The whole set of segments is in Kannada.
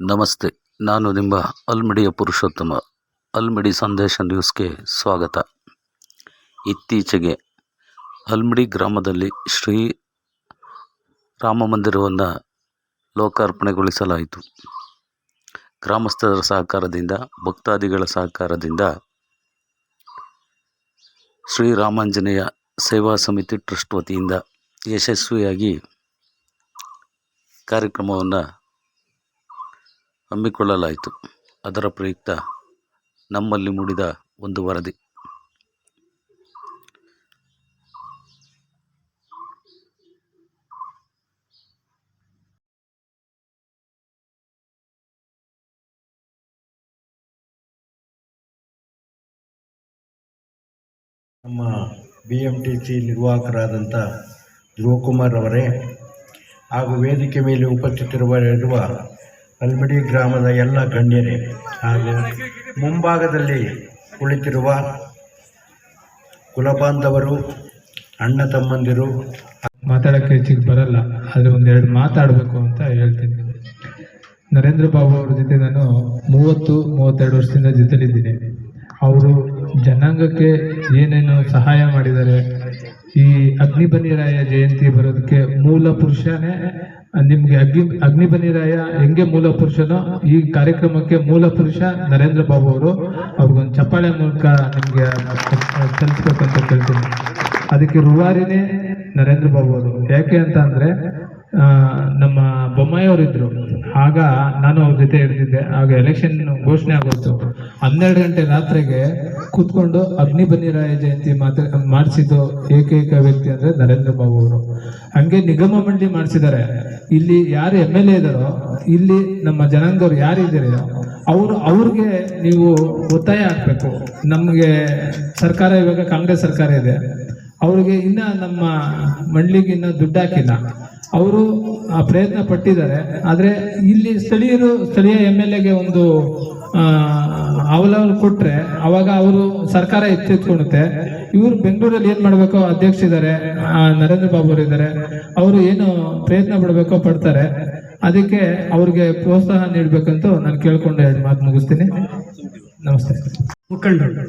ನಮಸ್ತೆ, ನಾನು ನಿಮ್ಮ ಅಲ್ಮಿಡಿಯ ಪುರುಷೋತ್ತಮ, ಅಲ್ಮಿಡಿ ಸಂದೇಶ ನ್ಯೂಸ್ಗೆ ಸ್ವಾಗತ. ಇತ್ತೀಚೆಗೆ ಅಲ್ಮಿಡಿ ಗ್ರಾಮದಲ್ಲಿ ಶ್ರೀ ರಾಮ ಮಂದಿರವನ್ನು ಲೋಕಾರ್ಪಣೆಗೊಳಿಸಲಾಯಿತು. ಗ್ರಾಮಸ್ಥರ ಸಹಕಾರದಿಂದ, ಭಕ್ತಾದಿಗಳ ಸಹಕಾರದಿಂದ ಶ್ರೀರಾಮಾಂಜನೇಯ ಸೇವಾ ಸಮಿತಿ ಟ್ರಸ್ಟ್ ವತಿಯಿಂದ ಯಶಸ್ವಿಯಾಗಿ ಕಾರ್ಯಕ್ರಮವನ್ನು ಹಮ್ಮಿಕೊಳ್ಳಲಾಯಿತು. ಅದರ ಪ್ರಯುಕ್ತ ನಮ್ಮಲ್ಲಿ ಮೂಡಿದ ಒಂದು ವರದಿ. ನಮ್ಮ ಬಿ ಎಂ ಟಿ ಸಿ ನಿರ್ವಾಹಕರಾದಂಥ ಧ್ರುವಕುಮಾರ್ ಅವರೇ ಹಾಗೂ ವೇದಿಕೆ ಮೇಲೆ ಉಪಸ್ಥಿತರಿರುವ ಅಲ್ಮಡಿ ಗ್ರಾಮದ ಎಲ್ಲ ಗಣ್ಯರೇ ಹಾಗೂ ಮುಂಭಾಗದಲ್ಲಿ ಕುಳಿತಿರುವ ಕುಲಬಾಂಧವರು, ಅಣ್ಣ ತಮ್ಮಂದಿರು. ಮಾತಾಡೋಕ್ಕೆ ಹೆಚ್ಚಿಗೆ ಬರಲ್ಲ, ಆದರೆ ಒಂದೆರಡು ಮಾತಾಡಬೇಕು ಅಂತ ಹೇಳ್ತೀನಿ. ನರೇಂದ್ರ ಬಾಬು ಅವ್ರ ಜೊತೆ ನಾನು ಮೂವತ್ತು, ಮೂವತ್ತೆರಡು ವರ್ಷದಿಂದ ಜೊತೆಲಿದ್ದೀನಿ. ಅವರು ಜನಾಂಗಕ್ಕೆ ಏನೇನು ಸಹಾಯ ಮಾಡಿದ್ದಾರೆ, ಈ ಅಗ್ನಿಬನಿರಾಯ ಜಯಂತಿ ಬರೋದಕ್ಕೆ ಮೂಲ ಪುರುಷನೇ ನಿಮಗೆ ಅಗ್ನಿ ಅಗ್ನಿಬನಿರಾಯ ಹೆಂಗೆ ಮೂಲ ಪುರುಷನೋ ಈ ಕಾರ್ಯಕ್ರಮಕ್ಕೆ ಮೂಲ ಪುರುಷ ನರೇಂದ್ರ ಬಾಬು ಅವರು. ಅವ್ರಿಗೊಂದು ಚಪ್ಪಾಳೆ ಮೂಲಕ ನಿಮಗೆ ಕಲಿಸ್ಬೇಕಂತ ಕೇಳ್ತೀನಿ. ಅದಕ್ಕೆ ರೂವಾರಿನೇ ನರೇಂದ್ರ ಬಾಬು ಅವರು. ಯಾಕೆ ಅಂತ ಅಂದ್ರೆ ನಮ್ಮ ಬೊಮ್ಮಾಯಿ ಅವರಿದ್ರು ಆಗ ನಾನು ಅವ್ರ ಜೊತೆ ಇರ್ತಿದ್ದೆ. ಆಗ ಎಲೆಕ್ಷನ್ ಘೋಷಣೆ ಆಗೋಯ್ತು. ಹನ್ನೆರಡು ಗಂಟೆ ರಾತ್ರಿಗೆ ಕೂತ್ಕೊಂಡು ಅಗ್ನಿ ಬನ್ನಿರಾಯ ಜಯಂತಿ ಮಾತ್ರ ಮಾಡಿಸಿದ್ದು ಏಕೈಕ ವ್ಯಕ್ತಿ ಅಂದ್ರೆ ನರೇಂದ್ರ ಬಾಬು ಅವರು. ಹಂಗೆ ನಿಗಮ ಮಂಡಳಿ ಮಾಡಿಸಿದ್ದಾರೆ. ಇಲ್ಲಿ ಯಾರು ಎಂ ಎಲ್ ಎ ಇದಾರೋ ಇಲ್ಲಿ ನಮ್ಮ ಜನಾಂಗದವ್ರು ಯಾರಿದ್ದೀರೋ ಅವರು ಅವ್ರಿಗೆ ನೀವು ಒತ್ತಾಯ ಹಾಕ್ಬೇಕು. ನಮಗೆ ಸರ್ಕಾರ, ಇವಾಗ ಕಾಂಗ್ರೆಸ್ ಸರ್ಕಾರ ಇದೆ. ಅವ್ರಿಗೆ ಇನ್ನ ನಮ್ಮ ಮಂಡ್ಲಿಗೆ ಇನ್ನ ದುಡ್ಡು ಹಾಕಿಲ್ಲ. ಅವರು ಪ್ರಯತ್ನ ಪಟ್ಟಿದ್ದಾರೆ. ಆದರೆ ಇಲ್ಲಿ ಸ್ಥಳೀಯರು, ಸ್ಥಳೀಯ ಎಂ ಎಲ್ ಎಗೆ ಒಂದು ಅವಲಂಬನೆ ಕೊಟ್ಟರೆ ಅವಾಗ ಅವರು ಸರ್ಕಾರ ಎಚ್ಚೆತ್ಕೊಳುತ್ತೆ. ಇವರು ಬೆಂಗಳೂರಲ್ಲಿ ಏನು ಮಾಡಬೇಕೋ ಅಧ್ಯಕ್ಷ ಇದ್ದಾರೆ ನರೇಂದ್ರ ಬಾಬು ಅವರು ಇದ್ದಾರೆ ಅವರು ಏನು ಪ್ರಯತ್ನ ಪಡಬೇಕೋ ಪಡ್ತಾರೆ. ಅದಕ್ಕೆ ಅವ್ರಿಗೆ ಪ್ರೋತ್ಸಾಹ ನೀಡಬೇಕಂತೂ ನಾನು ಕೇಳ್ಕೊಂಡು ಎರಡು ಮಾತು ಮುಗಿಸ್ತೀನಿ. ನಮಸ್ತೆ. ಮುಖಂಡರು,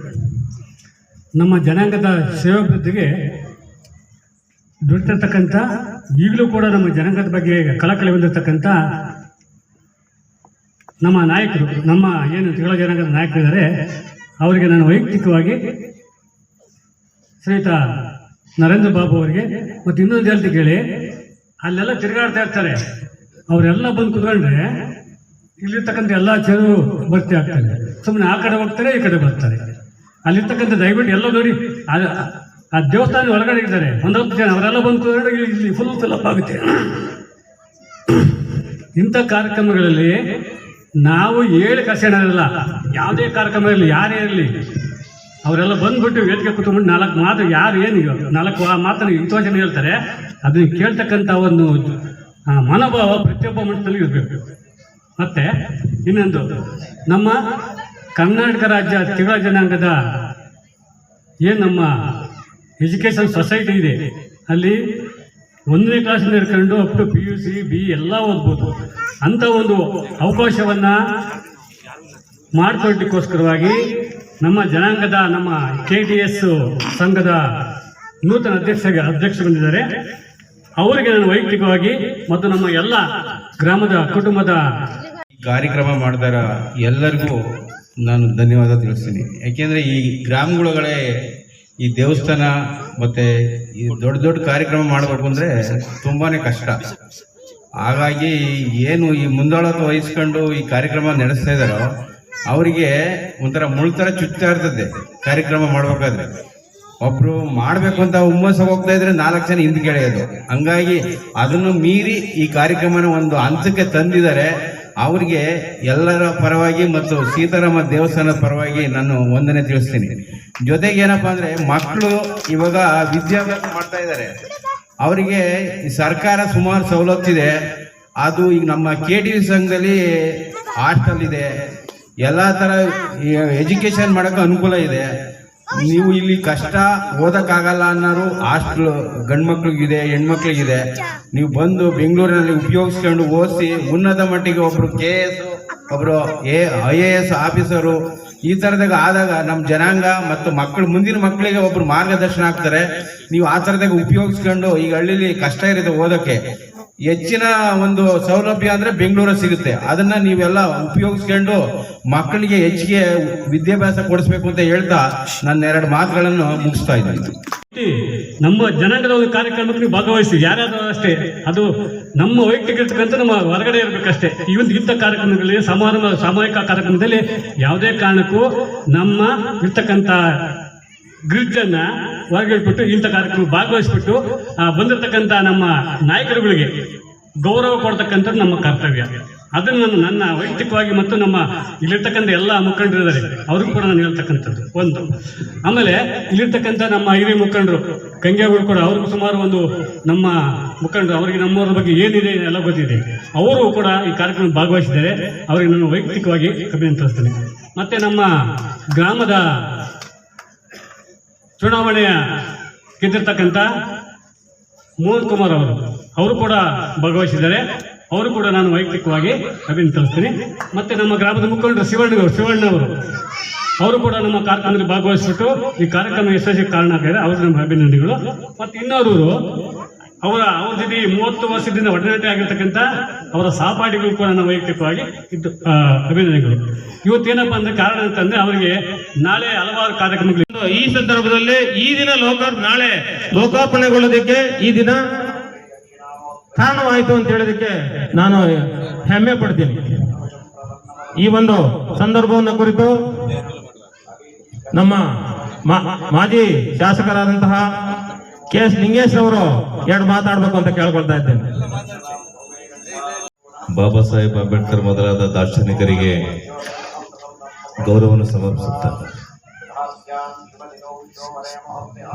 ನಮ್ಮ ಜನಾಂಗದ ಸೇವಾಭಿವೃದ್ಧಿಗೆ ದುಡಿತಿರ್ತಕ್ಕಂಥ, ಈಗಲೂ ಕೂಡ ನಮ್ಮ ಜನಾಂಗದ ಬಗ್ಗೆ ಕಳಕಳಿ ಹೊಂದಿರತಕ್ಕಂಥ ನಮ್ಮ ನಾಯಕರು, ನಮ್ಮ ಏನು ತಿಂಗಳ ಜನಾಂಗದ ನಾಯಕರಿದ್ದಾರೆ, ಅವರಿಗೆ ನಾನು ವೈಯಕ್ತಿಕವಾಗಿ ಶ್ರೀಯುತ ನರೇಂದ್ರ ಬಾಬು ಅವರಿಗೆ ಮತ್ತು ಇನ್ನೊಂದು ಹೇಳ್ತಿ ಕೇಳಿ, ಅಲ್ಲೆಲ್ಲ ತಿರುಗಾಡ್ತಾ ಇರ್ತಾರೆ. ಅವರೆಲ್ಲ ಬಂದು ಕುತ್ಕೊಂಡ್ರೆ ಇಲ್ಲಿರ್ತಕ್ಕಂಥ ಎಲ್ಲ ಚೆರು ಭರ್ತಿ ಆಗ್ತಾರೆ. ಸುಮ್ಮನೆ ಆ ಕಡೆ ಹೋಗ್ತಾರೆ, ಈ ಕಡೆ ಬರ್ತಾರೆ. ಅಲ್ಲಿರ್ತಕ್ಕಂಥ ದಯವಿಟ್ಟು ಎಲ್ಲ ನೋಡಿ ಆ- ದೇವಸ್ಥಾನ ಒಳಗಡೆ ಇದ್ದಾರೆ. ಒಂದು ಹತ್ತು ಜನ, ಅವರೆಲ್ಲ ಬಂದು ಇಲ್ಲಿ ಫುಲ್ ಫಿಲಪ್ ಆಗುತ್ತೆ. ಇಂಥ ಕಾರ್ಯಕ್ರಮಗಳಲ್ಲಿ ನಾವು ಹೇಳಿ ಇರಲ್ಲ. ಯಾವುದೇ ಕಾರ್ಯಕ್ರಮ ಇರಲಿ, ಯಾರೇ ಇರಲಿ, ಅವರೆಲ್ಲ ಬಂದ್ಬಿಟ್ಟು ವೇದಿಕೆ ಕೂತ್ಕೊಂಡು ನಾಲ್ಕು ಮಾತು ಯಾರು ಏನು ನಾಲ್ಕು ಆ ಮಾತನ್ನು ಜನ ಹೇಳ್ತಾರೆ. ಅದನ್ನು ಕೇಳ್ತಕ್ಕಂಥ ಒಂದು ಮನೋಭಾವ ಪ್ರತಿಯೊಬ್ಬ ಮನಸ್ಸಲ್ಲಿ ಇರಬೇಕು. ಮತ್ತೆ ಇನ್ನೊಂದು, ನಮ್ಮ ಕರ್ನಾಟಕ ರಾಜ್ಯ ತಿಂಗಳ ಜನಾಂಗದ ಏನು ನಮ್ಮ ಎಜುಕೇಷನ್ ಸೊಸೈಟಿ ಇದೆ. ಅಲ್ಲಿ ಒಂದನೇ ಕ್ಲಾಸಿಂದ ಹಿಡ್ಕೊಂಡು up to P U C B ಎಲ್ಲ ಓದ್ಬೋದು. ಅಂಥ ಒಂದು ಅವಕಾಶವನ್ನು ಮಾಡಿಕೊಡ್ಲಿಕ್ಕೋಸ್ಕರವಾಗಿ ನಮ್ಮ ಜನಾಂಗದ, ನಮ್ಮ ಕೆ ಡಿ ಎಸ್ ಸಂಘದ ನೂತನ ಅಧ್ಯಕ್ಷ ಅಧ್ಯಕ್ಷ ಬಂದಿದ್ದಾರೆ ಅವರಿಗೆ ನಾನು ವೈಯಕ್ತಿಕವಾಗಿ ಮತ್ತು ನಮ್ಮ ಎಲ್ಲ ಗ್ರಾಮದ ಕುಟುಂಬದ ಕಾರ್ಯಕ್ರಮ ಮಾಡಿದಾರ ಎಲ್ಲರಿಗೂ ನಾನು ಧನ್ಯವಾದ ತಿಳಿಸ್ತೀನಿ. ಯಾಕೆಂದರೆ ಈ ಗ್ರಾಮಗಳೇ ಈ ದೇವಸ್ಥಾನ ಮತ್ತೆ ಈ ದೊಡ್ಡ ದೊಡ್ಡ ಕಾರ್ಯಕ್ರಮ ಮಾಡಬೇಕು ಅಂದ್ರೆ ತುಂಬಾನೇ ಕಷ್ಟ. ಹಾಗಾಗಿ ಏನು ಈ ಮುಂದಾಳತ್ವ ವಹಿಸ್ಕೊಂಡು ಈ ಕಾರ್ಯಕ್ರಮ ನಡೆಸ್ತಾ ಇದ್ದಾರೋ ಅವರಿಗೆ ಒಂಥರ ಮುಳ್ತರ ಚುಚ್ತಾ ಇರ್ತದೆ ಕಾರ್ಯಕ್ರಮ ಮಾಡ್ಬೇಕಾದ್ರೆ. ಒಬ್ರು ಮಾಡ್ಬೇಕು ಅಂತ ಹುಮ್ಮಸ್ಸ ಹೋಗ್ತಾ ಇದ್ರೆ ನಾಲ್ಕು ಜನ ಹಿಂದೆ ಕೆಳೆಯೋದು ಹಂಗಾಗಿ ಅದನ್ನು ಮೀರಿ ಈ ಕಾರ್ಯಕ್ರಮನ ಒಂದು ಹಂತಕ್ಕೆ ತಂದಿದ್ದಾರೆ. ಅವರಿಗೆ ಎಲ್ಲರ ಪರವಾಗಿ ಮತ್ತು ಸೀತಾರಾಮ ದೇವಸ್ಥಾನದ ಪರವಾಗಿ ನಾನು ವಂದನೆ ತಿಳಿಸ್ತೀನಿ. ಜೊತೆಗೆ ಏನಪ್ಪಾ ಅಂದ್ರೆ ಮಕ್ಕಳು ಇವಾಗ ವಿದ್ಯಾಭ್ಯಾಸ ಮಾಡ್ತಾ ಇದ್ದಾರೆ. ಅವರಿಗೆ ಸರ್ಕಾರ ಸುಮಾರು ಸವಲತ್ತಿದೆ ಅದು ಈಗ ನಮ್ಮ ಕೆ ಟಿ ಸಂಘದಲ್ಲಿ ಹಾಸ್ಟೆಲ್ ಇದೆ. ಎಲ್ಲ ಥರ ಎಜುಕೇಷನ್ ಮಾಡೋಕ್ಕೆ ಅನುಕೂಲ ಇದೆ. ನೀವು ಇಲ್ಲಿ ಕಷ್ಟ ಓದಕ್ಕಾಗಲ್ಲ ಅನ್ನೋರು ಹಾಸ್ಟ್ಲು ಗಂಡು ಮಕ್ಳಿಗಿದೆ ಹೆಣ್ಮಕ್ಳಿಗಿದೆ. ನೀವು ಬಂದು ಬೆಂಗಳೂರಿನಲ್ಲಿ ಉಪಯೋಗಿಸ್ಕೊಂಡು ಓದಿಸಿ ಉನ್ನತ ಮಟ್ಟಿಗೆ ಒಬ್ರು ಕೆ ಎಸ್ ಒಬ್ರು A, I A S officer, ಈ ಥರದಾಗ ಆದಾಗ ನಮ್ಮ ಜನಾಂಗ ಮತ್ತು ಮಕ್ಕಳು, ಮುಂದಿನ ಮಕ್ಕಳಿಗೆ ಒಬ್ರು ಮಾರ್ಗದರ್ಶನ ಆಗ್ತಾರೆ. ನೀವು ಆ ಥರದಾಗ ಉಪಯೋಗಿಸ್ಕೊಂಡು ಈಗ ಹಳ್ಳಿಲಿ ಕಷ್ಟ ಇರುತ್ತೆ ಓದೋಕ್ಕೆ. ಹೆಚ್ಚಿನ ಒಂದು ಸೌಲಭ್ಯ ಅಂದ್ರೆ ಬೆಂಗಳೂರಲ್ಲಿ ಸಿಗುತ್ತೆ. ಅದನ್ನ ನೀವೆಲ್ಲ ಉಪಯೋಗಿಸ್ಕೊಂಡು ಮಕ್ಕಳಿಗೆ ಹೆಚ್ಚಿಗೆ ವಿದ್ಯಾಭ್ಯಾಸ ಕೊಡಿಸ್ಬೇಕು ಅಂತ ಹೇಳ್ತಾ ನನ್ನ ಎರಡು ಮಾತುಗಳನ್ನು ಮುಗಿಸ್ತಾ ಇದ್ದೀನಿ. ನಮ್ಮ ಜನಾಂಗದ ಒಂದು ಕಾರ್ಯಕ್ರಮಕ್ಕೆ ನೀವು ಭಾಗವಹಿಸಿ. ಯಾರ್ಯಾರು ಅಷ್ಟೇ, ಅದು ನಮ್ಮ ವೈಯಕ್ತಿಕ ಇರ್ತಕ್ಕಂಥ ನಮ್ಮ ಹೊರಗಡೆ ಇರಬೇಕಷ್ಟೇ. ಈ ಒಂದು ಇಂಥ ಕಾರ್ಯಕ್ರಮಗಳಲ್ಲಿ ಸಮಾರಂಭ, ಸಾಮೂಹಿಕ ಕಾರ್ಯಕ್ರಮದಲ್ಲಿ ಯಾವುದೇ ಕಾರಣಕ್ಕೂ ನಮ್ಮ ಇರ್ತಕ್ಕಂಥ ಗ್ರಿಡ್ಜನ್ನ ಹೊರಗಿಟ್ಬಿಟ್ಟು ಇಂಥ ಕಾರ್ಯಕ್ರಮ ಭಾಗವಹಿಸ್ಬಿಟ್ಟು ಬಂದಿರತಕ್ಕಂಥ ನಮ್ಮ ನಾಯಕರುಗಳಿಗೆ ಗೌರವ ಕೊಡ್ತಕ್ಕಂಥದ್ದು ನಮ್ಮ ಕರ್ತವ್ಯ. ಅದನ್ನು ನಾನು ನನ್ನ ವೈಯಕ್ತಿಕವಾಗಿ ಮತ್ತು ನಮ್ಮ ಇಲ್ಲಿರ್ತಕ್ಕಂಥ ಎಲ್ಲ ಮುಖಂಡರಿದ್ದಾರೆ ಅವ್ರಿಗೂ ಕೂಡ ನಾನು ಹೇಳ್ತಕ್ಕಂಥದ್ದು ಒಂದು. ಆಮೇಲೆ ಇಲ್ಲಿರ್ತಕ್ಕಂಥ ನಮ್ಮ ಹಿರಿಯ ಮುಖಂಡರು ಕಂಗೇಗೌಡ ಕೂಡ ಅವ್ರಿಗೂ ಸುಮಾರು ಒಂದು ನಮ್ಮ ಮುಖಂಡರು, ಅವರಿಗೆ ನಮ್ಮವರ ಬಗ್ಗೆ ಏನಿದೆ ಎಲ್ಲ ಗೊತ್ತಿದೆ. ಅವರು ಕೂಡ ಈ ಕಾರ್ಯಕ್ರಮ ಭಾಗವಹಿಸಿದ್ದಾರೆ. ಅವರಿಗೆ ನಾನು ವೈಯಕ್ತಿಕವಾಗಿ ಅಭಿನಂದಿಸ್ತೇನೆ. ಮತ್ತೆ ನಮ್ಮ ಗ್ರಾಮದ ಚುನಾವಣೆಯ ಗೆದ್ದಿರ್ತಕ್ಕಂಥ ಮೋಹನ್ ಕುಮಾರ್ ಅವರು. ಅವರು ಕೂಡ ಭಾಗವಹಿಸಿದ್ದಾರೆ. ಅವರು ಕೂಡ ನಾನು ವೈಯಕ್ತಿಕವಾಗಿ ಅಭಿನಂದಿಸ್ತೀನಿ ಮತ್ತೆ ನಮ್ಮ ಗ್ರಾಮದ ಮುಖಂಡರು ಶಿವಣ್ಣ ಶಿವಣ್ಣ ಅವರು ಅವರು ಕೂಡ ನಮ್ಮ ಕಾರ್ಯಕ್ರಮದಲ್ಲಿ ಭಾಗವಹಿಸ್ಬಿಟ್ಟು ಈ ಕಾರ್ಯಕ್ರಮ ಯಶಸ್ವಿ ಕಾರಣ ಆಗಿದ್ದಾರೆ ಅವರು ನಮ್ಮ ಅಭಿನಂದನೆಗಳು. ಮತ್ತೆ ಇನ್ನೋರು ಅವರ ಅವ್ರ ಜೊತೆ ಮೂವತ್ತು ವರ್ಷದಿಂದ ಒಡನಾಟ ಆಗಿರ್ತಕ್ಕಂಥ ಅವರ ಸಹಪಾಠಿಗಳು ಕೂಡ ನನ್ನ ವೈಯಕ್ತಿಕವಾಗಿ ಇದ್ದು ಅಭಿನಂದನೆಗಳು. ಇವತ್ತೇನಪ್ಪ ಅಂದ್ರೆ ಕಾರಣ ಅಂತಂದ್ರೆ ಅವರಿಗೆ ನಾಳೆ ಹಲವಾರು ಕಾರ್ಯಕ್ರಮಗಳು. ಈ ಸಂದರ್ಭದಲ್ಲಿ ಈ ದಿನ ಲೋಕಾರ್ ನಾಳೆ ಲೋಕಾರ್ಪಣೆಗೊಳ್ಳೋದಕ್ಕೆ ಈ ದಿನ ಕಾರಣವಾಯಿತು ಅಂತ ಹೇಳೋದಕ್ಕೆ ನಾನು ಹೆಮ್ಮೆ ಪಡ್ತೀನಿ. ಈ ಒಂದು ಸಂದರ್ಭವನ್ನು ಕುರಿತು ನಮ್ಮ ಮಾಜಿ ಶಾಸಕರಾದಂತಹ ಕೆ ಎಸ್ ಲಿಂಗೇಶ್ ಅವರು ಎರಡು ಮಾತಾಡ್ಬೇಕು ಅಂತ ಕೇಳ್ಕೊಳ್ತಾ ಇದ್ದೇನೆ. ಬಾಬಾ ಸಾಹೇಬ್ ಅಂಬೇಡ್ಕರ್ ಮೊದಲಾದ ದಾರ್ಶನಿಕರಿಗೆ ಗೌರವವನ್ನು ಸಮರ್ಪಿಸುತ್ತಾರೆ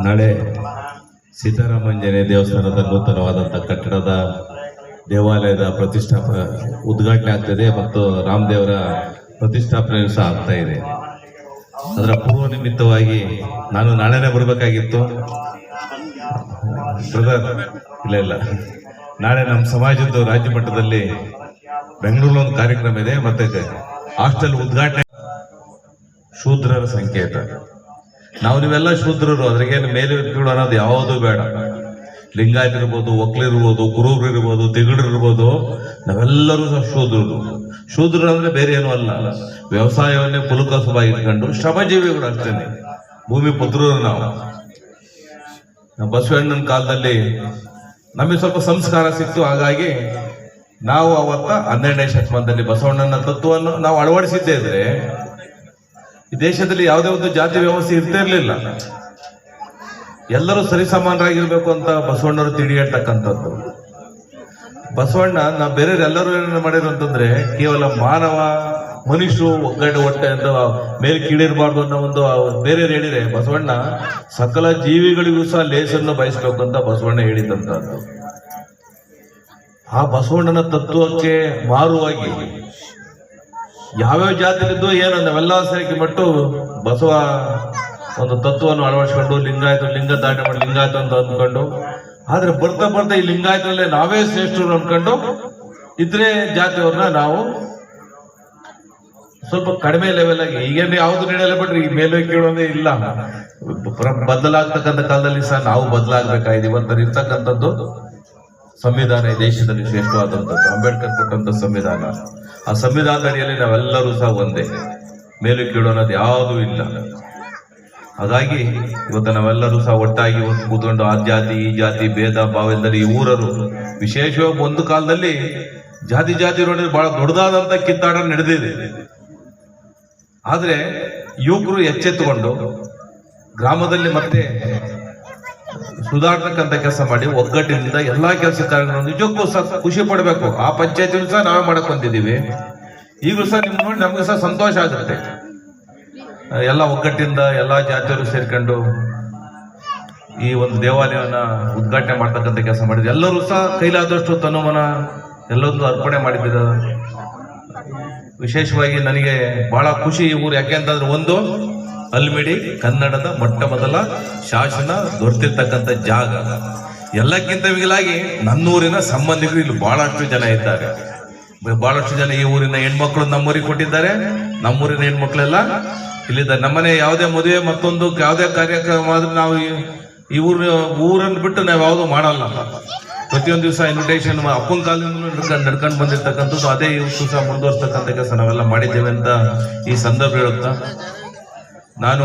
ನಾಳೆ ಸೀತಾರಾಮಂಜನೆ ದೇವಸ್ಥಾನದ ನೂತನವಾದಂಥ ಕಟ್ಟಡದ ದೇವಾಲಯದ ಪ್ರತಿಷ್ಠಾಪನೆ ಉದ್ಘಾಟನೆ ಆಗ್ತದೆ ಮತ್ತು ರಾಮದೇವರ ಪ್ರತಿಷ್ಠಾಪನೆ ಸಹ ಆಗ್ತಾ ಇದೆ. ಅದರ ಪೂರ್ವ ನಿಮಿತ್ತವಾಗಿ ನಾನು ನಾಳೆನೇ ಬರಬೇಕಾಗಿತ್ತು. ಇಲ್ಲ ಇಲ್ಲ. ನಾಳೆ ನಮ್ಮ ಸಮಾಜದ್ದು ರಾಜ್ಯ ಮಟ್ಟದಲ್ಲಿ ಬೆಂಗಳೂರಲ್ಲಿ ಒಂದು ಕಾರ್ಯಕ್ರಮ ಇದೆ, ಮತ್ತೆ ಹಾಸ್ಟೆಲ್ ಉದ್ಘಾಟನೆ. ಶೂದ್ರರ ಸಂಕೇತ. ನಾವು ನೀವೆಲ್ಲ ಶೂದ್ರರು ಅದ್ರಿಗೇನು ಮೇಲೆ ವ್ಯಕ್ತಿಗಳು ಅನ್ನೋದು ಯಾವುದೂ ಬೇಡ. ಲಿಂಗಾಯತ್ ಇರ್ಬೋದು ಒಕ್ಲಿರ್ಬೋದು ಕುರುಬ್ರು ಇರ್ಬೋದು ತಿಗಡ್ರು ಇರ್ಬೋದು, ನಾವೆಲ್ಲರೂ ಸಹ ಶೂದ್ರರು. ಶೂದ್ರರು ಅಂದ್ರೆ ಬೇರೆ ಏನೂ ಅಲ್ಲ. ವ್ಯವಸಾಯವನ್ನೇ ಕುಲಕಸುಬಾಗಿ ಇಟ್ಕೊಂಡು ಶ್ರಮಜೀವಿಗಳು ಅಷ್ಟೇನೆ. ಭೂಮಿ ಪುತ್ರರು ನಾವು. ಬಸವಣ್ಣನ ಕಾಲದಲ್ಲಿ ನಮಗೆ ಸ್ವಲ್ಪ ಸಂಸ್ಕಾರ ಸಿಕ್ತು. ಹಾಗಾಗಿ ನಾವು ಅವತ್ತ ಹನ್ನೆರಡನೇ ಶತಮಾನದಲ್ಲಿ ಬಸವಣ್ಣನ ತತ್ವವನ್ನು ನಾವು ಅಳವಡಿಸಿದ್ದೇ ಇದ್ರೆ ಈ ದೇಶದಲ್ಲಿ ಯಾವುದೇ ಒಂದು ಜಾತಿ ವ್ಯವಸ್ಥೆ ಇರ್ತಿರ್ಲಿಲ್ಲ ಎಲ್ಲರೂ ಸರಿಸಮಾನರಾಗಿರ್ಬೇಕು ಅಂತ ಬಸವಣ್ಣರು ತಿಳಿ ಹೇಳ್ತಕ್ಕಂಥದ್ದು. ಬಸವಣ್ಣ ನಾವು ಬೇರೆಯವ್ರು ಎಲ್ಲರೂ ಮಾಡಿದ್ರು ಅಂತಂದ್ರೆ ಕೇವಲ ಮಾನವ ಮನುಷ್ಯರು ಒಗ್ಗಟ್ಟು ಹೊಟ್ಟೆ ಅಂತ ಮೇಲೆ ಕೀಳಿರಬಾರ್ದು ಅನ್ನೋ ಒಂದು ಬೇರೆ ಹೇಳಿದ್ರೆ, ಬಸವಣ್ಣ, ಸಕಲ ಜೀವಿಗಳಿಗೂ ಸಹ ಲೇಸನ್ನು ಬಯಸಬೇಕು ಅಂತ ಬಸವಣ್ಣ ಹೇಳಿದಂತಹದ್ದು. ಆ ಬಸವಣ್ಣನ ತತ್ವಕ್ಕೆ ಮಾರುವಾಗಿ ಯಾವ್ಯಾವ ಜಾತಿಲಿದ್ದು ಏನು ನಾವೆಲ್ಲ ಸೇರಿಕೆ ಮಟ್ಟು ಬಸವ ಒಂದು ತತ್ವವನ್ನು ಅಳವಡಿಸ್ಕೊಂಡು ಲಿಂಗಾಯತ ಲಿಂಗ ದಾಟಿ ಮಾಡಿ ಲಿಂಗಾಯತ ಅಂತ ಅಂದ್ಕೊಂಡು, ಆದ್ರೆ ಬರ್ತಾ ಬರ್ತಾ ಈ ಲಿಂಗಾಯತಲ್ಲೇ ನಾವೇ ಶ್ರೇಷ್ಠರು ಅನ್ಕೊಂಡು ಇದ್ರೆ ಜಾತಿಯವ್ರನ್ನ ನಾವು ಸ್ವಲ್ಪ ಕಡಿಮೆ ಲೆವೆಲ್ ಆಗಿ ಈಗೇನು ಯಾವ್ದು ನೀಡಲ್ಲ ಬಿಡ್ರಿ ಈ ಮೇಲೆ ಕೇಳೋದೇ ಇಲ್ಲ. ಬದಲಾಗ್ತಕ್ಕಂಥ ಕಾಲದಲ್ಲಿ ಸಹ ನಾವು ಬದಲಾಗಬೇಕಾಗಿದೆ. ಇವತ್ತು ಇರ್ತಕ್ಕಂಥದ್ದು ಸಂವಿಧಾನ ಈ ದೇಶದಲ್ಲಿ ಶ್ರೇಷ್ಠವಾದಂಥದ್ದು. ಅಂಬೇಡ್ಕರ್ ಕೊಟ್ಟಂತ ಸಂವಿಧಾನ. ಆ ಸಂವಿಧಾನದ ಅಡಿಯಲ್ಲಿ ನಾವೆಲ್ಲರೂ ಸಹ ಒಂದೇ. ಮೇಲು ಕೀಳು ಅನ್ನೋದು ಯಾವುದೂ ಇಲ್ಲ. ಹಾಗಾಗಿ ಇವತ್ತು ನಾವೆಲ್ಲರೂ ಸಹ ಒಟ್ಟಾಗಿ ಒಂದು ಕೂತ್ಕೊಂಡು ಆ ಜಾತಿ, ಈ ಜಾತಿ, ಭೇದ, ಭಾವ ಎಂದರೆ ಈ ಊರರು ವಿಶೇಷವಾಗಿ ಒಂದು ಕಾಲದಲ್ಲಿ ಜಾತಿ ಜಾತಿ ನೋಡಿ ಬಹಳ ದೊಡ್ಡದಾದಂತ ಕಿತ್ತಾಟ ನಡೆದಿದೆ. ಆದ್ರೆ ಯುವಕರು ಎಚ್ಚೆತ್ತುಕೊಂಡು ಗ್ರಾಮದಲ್ಲಿ ಮತ್ತೆ ಸುಧಾರಣಕ್ಕಂಥ ಕೆಲಸ ಮಾಡಿ ಒಗ್ಗಟ್ಟಿನಿಂದ ಎಲ್ಲಾ ಕೆಲಸ ಕಾರ್ಯಗಳನ್ನು ನಿಜಕ್ಕೂ ಸಹ ಖುಷಿ ಪಡಬೇಕು. ಆ ಪಂಚಾಯತಿನೂ ಸಹ ನಾವೇ ಮಾಡಕ್ ಬಂದಿದ್ದೀವಿ. ಈಗಲೂ ಸಹ ನಿಮ್ ನೋಡಿ ನಮ್ಗೆ ಸಹ ಸಂತೋಷ ಆಗುತ್ತೆ. ಎಲ್ಲ ಒಗ್ಗಟ್ಟಿಂದ ಎಲ್ಲ ಜಾತಿಯವರು ಸೇರ್ಕೊಂಡು ಈ ಒಂದು ದೇವಾಲಯವನ್ನ ಉದ್ಘಾಟನೆ ಮಾಡ್ತಕ್ಕಂಥ ಕೆಲಸ ಮಾಡಿದ್ವಿ ಎಲ್ಲರೂ ಸಹ ಕೈಲಾದಷ್ಟು ತನುಮನ ಎಲ್ಲೊಂದು ಅರ್ಪಣೆ ಮಾಡಿದ್ದೀರ? ವಿಶೇಷವಾಗಿ ನನಗೆ ಬಹಳ ಖುಷಿ ಈ ಊರು. ಯಾಕೆ ಅಂತಂದ್ರೆ ಒಂದು, ಅಲ್ಮಿಡಿ ಕನ್ನಡದ ಮೊಟ್ಟ ಮೊದಲ ಶಾಸನ ದೊರೆತಿರ್ತಕ್ಕಂಥ ಜಾಗ. ಎಲ್ಲಕ್ಕಿಂತ ಮಿಗಿಲಾಗಿ ನನ್ನೂರಿನ ಸಂಬಂಧಿಕರು ಇಲ್ಲಿ ಬಹಳಷ್ಟು ಜನ ಇದ್ದಾರೆ. ಬಹಳಷ್ಟು ಜನ ಈ ಊರಿನ ಹೆಣ್ಮಕ್ಳು ನಮ್ಮೂರಿಗೆ ಕೊಟ್ಟಿದ್ದಾರೆ. ನಮ್ಮೂರಿನ ಹೆಣ್ಮಕ್ಳೆಲ್ಲ ಇಲ್ಲಿದ್ದಾರೆ. ನಮ್ಮನೆ ಯಾವುದೇ ಮದುವೆ ಮತ್ತೊಂದು, ಯಾವುದೇ ಕಾರ್ಯಕ್ರಮ ಆದ್ರೆ ನಾವು ಈ- ಊರು ಊರನ್ನು ಬಿಟ್ಟು ನಾವು ಯಾವುದು ಮಾಡಲ್ಲ. ಪ್ರತಿಯೊಂದು ದಿವಸ ಇನ್ವಿಟೇಷನ್ ಅಪ್ಪನ ಕಾಲದಿಂದ ನಡ್ಕೊಂಡು ಬಂದಿರ್ತಕ್ಕಂಥದ್ದು, ಅದೇ ಇವತ್ತು ಸಹ ಮುಂದುವರ್ಸ್ತಕ್ಕಂಥ ಕೆಲಸ ನಾವೆಲ್ಲ ಮಾಡಿದ್ದೇವೆ ಅಂತ ಈ ಸಂದರ್ಭ ಹೇಳುತ್ತಾ? ನಾನು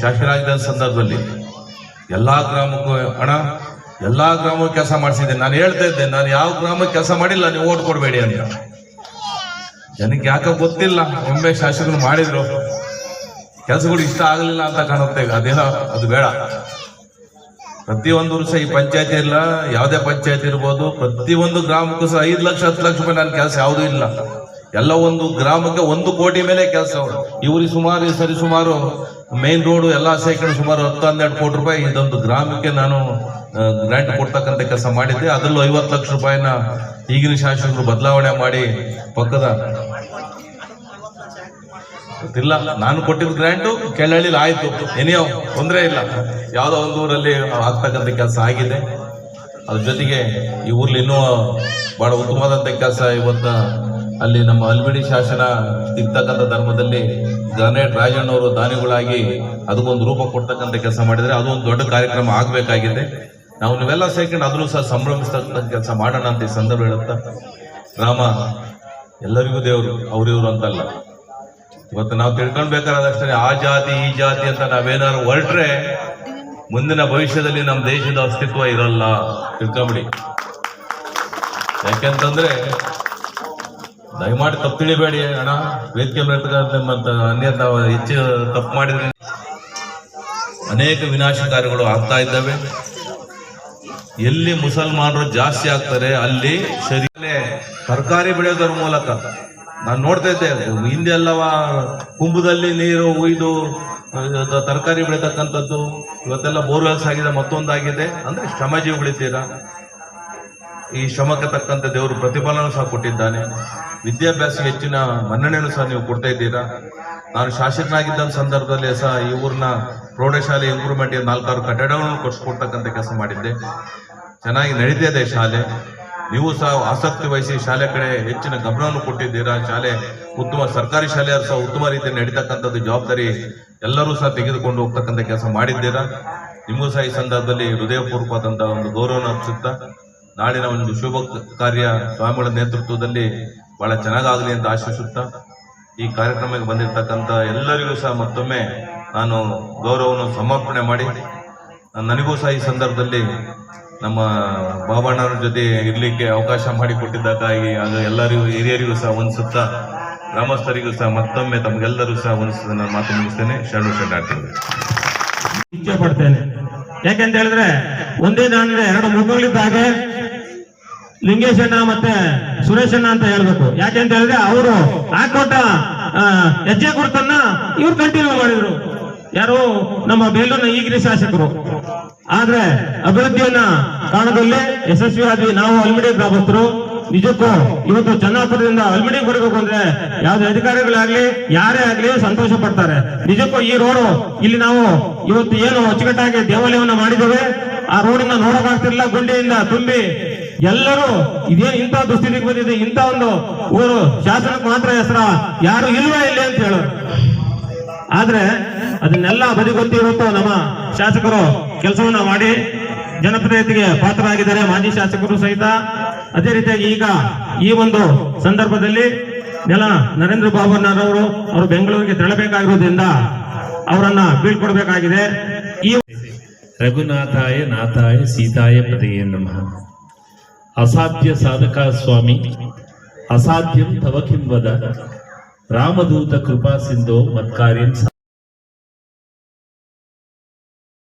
ಶಾಸಕರಾಗಿದ್ದ ಸಂದರ್ಭದಲ್ಲಿ ಎಲ್ಲ ಗ್ರಾಮಕ್ಕೂ ಹಣ ಎಲ್ಲ ಗ್ರಾಮಕ್ಕೂ ಕೆಲಸ ಮಾಡಿಸಿದ್ದೆ ನಾನು ಹೇಳ್ತಾ ಇದ್ದೆ, ನಾನು ಯಾವ ಗ್ರಾಮಕ್ಕೆ ಕೆಲಸ ಮಾಡಿಲ್ಲ, ನೀವು ಓಟ್ ಕೊಡಬೇಡಿ ಅಂತ. ಜನಕ್ಕೆ ಯಾಕೆ ಗೊತ್ತಿಲ್ಲ, ಒಮ್ಮೆ ಶಾಸಕರು ಮಾಡಿದ್ರು. ಕೆಲಸಗಳು ಇಷ್ಟ ಆಗಲಿಲ್ಲ ಅಂತ ಕಾಣುತ್ತೆ ಅದೇನೋ, ಅದು ಬೇಡ. ಪ್ರತಿಯೊಂದು ವರ್ಷ ಈ ಪಂಚಾಯತಿ ಇಲ್ಲ, ಯಾವುದೇ ಪಂಚಾಯತಿ ಇರ್ಬೋದು. ಪ್ರತಿಯೊಂದು ಗ್ರಾಮಕ್ಕೂ ಸಹ ಐದು ಲಕ್ಷ, ಹತ್ತು ಲಕ್ಷ ರೂಪಾಯಿ ನನ್ನ ಕೆಲಸ ಯಾವುದೂ ಇಲ್ಲ. ಎಲ್ಲ ಒಂದು ಗ್ರಾಮಕ್ಕೆ ಒಂದು ಕೋಟಿ ಮೇಲೆ ಕೆಲಸ ಇವ್ರಿಗೆ ಸುಮಾರು ಸರಿ ಸುಮಾರು ಮೇನ್ ರೋಡ್ ಎಲ್ಲ ಸೈಕಲ್ ಸುಮಾರು ಹತ್ತು, ಹನ್ನೆರಡು ಕೋಟಿ ರೂಪಾಯಿ ಇದೊಂದು ಗ್ರಾಮಕ್ಕೆ ನಾನು ಗ್ರಾಂಟ್ ಕೊಡ್ತಕ್ಕಂಥ ಕೆಲಸ ಮಾಡಿದ್ದೆ. ಅದರಲ್ಲೂ ಐವತ್ತು ಲಕ್ಷ ರೂಪಾಯಿನ ಈಗಿನ ಶಾಸಕರು ಬದಲಾವಣೆ ಮಾಡಿ ಪಕ್ಕದ ಗೊತ್ತಿಲ್ಲ ನಾನು ಕೊಟ್ಟಿದ್ದ ಗ್ರ್ಯಾಂಟು ಕೆಳಹಳ್ಳಿಲಿ ಆಯ್ತು. ಏನಿಯೋ ತೊಂದರೆ ಇಲ್ಲ. ಯಾವುದೋ ಒಂದು ಊರಲ್ಲಿ ಆಗ್ತಕ್ಕಂಥ ಕೆಲಸ ಆಗಿದೆ. ಅದ್ರ ಜೊತೆಗೆ ಈ ಊರ್ಲಿ ಇನ್ನೂ ಬಹಳ ಉತ್ತಮವಾದಂಥ ಕೆಲಸ ಇವತ್ತು ಅಲ್ಲಿ ನಮ್ಮ ಅಲ್ಬಿಡಿ ಶಾಸನ ಇರ್ತಕ್ಕಂಥ ಧರ್ಮದಲ್ಲಿ ಗ್ರಾನೇಟ್ ರಾಜಣ್ಣವರು ದಾನಿಗಳಾಗಿ ಅದಕ್ಕೊಂದು ರೂಪ ಕೊಡ್ತಕ್ಕಂಥ ಕೆಲಸ ಮಾಡಿದರೆ ಅದು ಒಂದು ದೊಡ್ಡ ಕಾರ್ಯಕ್ರಮ ಆಗಬೇಕಾಗಿದೆ. ನಾವು ನೀವೆಲ್ಲ ಸೇರ್ಕೊಂಡು ಅದನ್ನು ಸಹ ಸಂಭ್ರಮಿಸ್ತಕ್ಕಂಥ ಕೆಲಸ ಮಾಡೋಣ ಅಂತ ಈ ಸಂದರ್ಭ ಹೇಳುತ್ತಾ. ರಾಮ, ಎಲ್ಲರಿಗೂ ದೇವರು, ಅವ್ರಿವ್ರು ಅಂತಲ್ಲ. ಇವತ್ತು ನಾವು ತಿಳ್ಕೊಳ್ಬೇಕಾದಷ್ಟೇ ಆ ಜಾತಿ, ಈ ಜಾತಿ ಅಂತ ನಾವೇನಾದ್ರು ಹೊರಟ್ರೆ ಮುಂದಿನ ಭವಿಷ್ಯದಲ್ಲಿ ನಮ್ಮ ದೇಶದ ಅಸ್ತಿತ್ವ ಇರಲ್ಲ. ತಿಳ್ಕೊಂಬಿಡಿ. ಯಾಕೆಂತಂದ್ರೆ, ದಯಮಾಡಿ ತಪ್ಪು ತಿಳಿಬೇಡಿ ಅಣ್ಣ. ವೇದಿಕೆ ಮತ್ತು ಅನ್ಯ ಹೆಚ್ಚು ತಪ್ಪು ಮಾಡಿದ್ರೆ ಅನೇಕ ವಿನಾಶಕಾರಿಗಳು ಆಗ್ತಾ ಇದ್ದಾವೆ. ಎಲ್ಲಿ ಮುಸಲ್ಮಾನರು ಜಾಸ್ತಿ ಆಗ್ತಾರೆ, ಅಲ್ಲಿ ಸರಿಯೇ ತರಕಾರಿ ಬೆಳೆಯೋದ್ರ ಮೂಲಕ ನಾನು ನೋಡ್ತಾ ಇದ್ದೆ, ಹಿಂದೆ ಎಲ್ಲವ ಕುಂಭದಲ್ಲಿ ನೀರು ಉಯ್ದು ತರಕಾರಿ ಬೆಳೀತಕ್ಕಂಥದ್ದು, ಇವತ್ತೆಲ್ಲ ಬೋರ್ವೆಲ್ಸ್ ಆಗಿದೆ, ಮತ್ತೊಂದಾಗಿದೆ. ಅಂದ್ರೆ ಶ್ರಮಜೀವಿ ಬೆಳಿತೀರಾ ಈ ಶ್ರಮಕ್ಕೆ ತಕ್ಕಂಥ ದೇವರು ಪ್ರತಿಫಲನೂ ಸಹ ಕೊಟ್ಟಿದ್ದಾನೆ. ವಿದ್ಯಾಭ್ಯಾಸ ಹೆಚ್ಚಿನ ಮನ್ನಣೆಯನ್ನು ಸಹ ನೀವು ಕೊಡ್ತಾ ಇದ್ದೀರಾ? ನಾನು ಶಾಸಕನಾಗಿದ್ದ ಸಂದರ್ಭದಲ್ಲಿ ಸಹ ಈ ಊರಿನ ಪ್ರೌಢಶಾಲೆ ಇಂಪ್ರೂವ್ಮೆಂಟ್ ನಾಲ್ಕಾರು ಕಟ್ಟಡಗಳನ್ನು ಕೊಡಿಸ್ಕೊಡ್ತಕ್ಕಂಥ ಕೆಲಸ ಮಾಡಿದ್ದೆ. ಚೆನ್ನಾಗಿ ನಡೀತಾ ಇದೆ ಶಾಲೆ. ನೀವು ಸಹ ಆಸಕ್ತಿ ವಹಿಸಿ ಶಾಲೆ ಕಡೆ ಹೆಚ್ಚಿನ ಗಮನವನ್ನು ಕೊಟ್ಟಿದ್ದೀರಾ? ಶಾಲೆ ಉತ್ತಮ, ಸರ್ಕಾರಿ ಶಾಲೆಯಲ್ಲಿ ಸಹ ಉತ್ತಮ ರೀತಿಯಲ್ಲಿ ನಡೀತಕ್ಕಂಥದ್ದು ಜವಾಬ್ದಾರಿ ಎಲ್ಲರೂ ಸಹ ತೆಗೆದುಕೊಂಡು ಹೋಗ್ತಕ್ಕಂಥ ಕೆಲಸ ಮಾಡಿದ್ದೀರಾ? ನಿಮಗೂ ಸಹ ಈ ಸಂದರ್ಭದಲ್ಲಿ ಹೃದಯಪೂರ್ವಕವಾದಂತಹ ಒಂದು ಗೌರವನ ಅರ್ಪಿಸುತ್ತಾ, ನಾಳಿನ ಒಂದು ಶುಭ ಕಾರ್ಯ ಸ್ವಾಮಿಗಳ ನೇತೃತ್ವದಲ್ಲಿ ಬಹಳ ಚೆನ್ನಾಗಾಗಲಿ ಅಂತ ಆಶಿಸುತ್ತಾ, ಈ ಕಾರ್ಯಕ್ರಮಕ್ಕೆ ಬಂದಿರತಕ್ಕಂಥ ಎಲ್ಲರಿಗೂ ಸಹ ಮತ್ತೊಮ್ಮೆ ನಾನು ಗೌರವವನ್ನು ಸಮರ್ಪಣೆ ಮಾಡಿ ನನಗೂ ಸಹ ಈ ಸಂದರ್ಭದಲ್ಲಿ ನಮ್ಮ ಬಾಬಣ್ಣವ್ರ ಜೊತೆ ಇರಲಿಕ್ಕೆ ಅವಕಾಶ ಮಾಡಿಕೊಟ್ಟಿದ್ದಕ್ಕಾಗಿ ಅದು ಎಲ್ಲರಿಗೂ, ಹಿರಿಯರಿಗೂ ಸಹ ಒಂದ್ಸುತ್ತ, ಗ್ರಾಮಸ್ಥರಿಗೂ ಸಹ ಮತ್ತೊಮ್ಮೆ ತಮಗೆಲ್ಲರೂ ಸಹ ಒಂದ್ಸುತ್ತ ನಾನು ಮಾತು ಮುಗಿಸ್ತೇನೆ. ಶರಣು ಶರಣಾರ್ಥಿಗಳು. ಇಚ್ಛೆ ಪಡ್ತೇನೆ. ಯಾಕೆಂತ ಹೇಳಿದ್ರೆ, ಒಂದೇ ದಿನ ಎರಡು ಮೃಗಗಳಿದ್ದಾಗ ಲಿಂಗೇಶಣ್ಣ ಮತ್ತೆ ಸುರೇಶಣ್ಣ ಅಂತ ಹೇಳ್ಬೇಕು. ಯಾಕೆಂತ ಹೇಳಿದ್ರೆ, ಅವರು ಹಾಕೊಟ್ಟ ಹೆಜ್ಜೆ ಗುರುತನ್ನ ಇವ್ರು ಕಂಟಿನ್ಯೂ ಮಾಡಿದ್ರು. ಯಾರು ನಮ್ಮ ಬೇಲೂರಿನ ಈಗಿನ ಶಾಸಕರು. ಆದ್ರೆ ಅಭಿವೃದ್ಧಿಯನ್ನ ಕಾಣದಲ್ಲಿ ಯಶಸ್ವಿ ನಾವು ಅಲ್ಮಿಡಿ ಗ್ರಾಮಸ್ಥರು. ನಿಜಕ್ಕೂ ಇವತ್ತು ಚೆನ್ನಾಪುರದಿಂದ ಅಲ್ಮಿಡಿ ಬರಬೇಕು ಅಂದ್ರೆ ಯಾವ್ದೇ ಅಧಿಕಾರಿಗಳಾಗ್ಲಿ, ಯಾರೇ ಆಗ್ಲಿ ಸಂತೋಷ ಪಡ್ತಾರೆ. ನಿಜಕ್ಕೂ ಈ ರೋಡು ಇಲ್ಲಿ ನಾವು ಇವತ್ತು ಏನು ಅಚ್ಚುಕಟ್ಟಾಗಿ ದೇವಾಲಯವನ್ನ ಮಾಡಿದ್ದೇವೆ, ಆ ರೋಡಿನ ನೋಡೋಕಾಗ್ತಿರ್ಲಿಲ್ಲ, ಗುಂಡಿಯಿಂದ ತುಂಬಿ. ಎಲ್ಲರೂ ಇದೇ ಇಂಥ ದುಸ್ಥಿತಿಗೆ ಬಂದಿದೆ. ಇಂಥ ಒಂದು ಊರು ಶಾಸನಕ್ಕೆ ಮಾತ್ರ ಹೆಸರ. ಯಾರು ಇಲ್ವಾ ಇಲ್ಲಿ ಅಂತ ಹೇಳೋರು. ಆದ್ರೆ ಅದನ್ನೆಲ್ಲ ಬದಿಗೊತ್ತಿ ಇವತ್ತು ನಮ್ಮ ಶಾಸಕರು ಕೆಲಸವನ್ನ ಮಾಡಿ ಜನಪ್ರಿಯತೆಗೆ ಪಾತ್ರರಾಗಿದ್ದಾರೆ ಮಾಜಿ ಶಾಸಕರು ಸಹಿತ. ಅದೇ ರೀತಿಯಾಗಿ ಈಗ ಈ ಒಂದು ಸಂದರ್ಭದಲ್ಲಿ ನೆಲ ನರೇಂದ್ರ ಬಾಬಣ್ಣರವರು ಅವರು ಬೆಂಗಳೂರಿಗೆ ತೆರಳಬೇಕಾಗಿರುವುದರಿಂದ ಅವರನ್ನ ಬೀಳ್ಕೊಡ್ಬೇಕಾಗಿದೆ. ಈ ರಘುನಾಥಾಯ ನಾಥಾಯ ಸೀತಾಯ ಪದಯೇ ನಮಃ. ಅಸಾಧ್ಯ ಸಾಧಕ ಸ್ವಾಮಿ, ಅಸಾಧ್ಯಂ ತವ రామదూత కృపా సింధో మత్కార్యం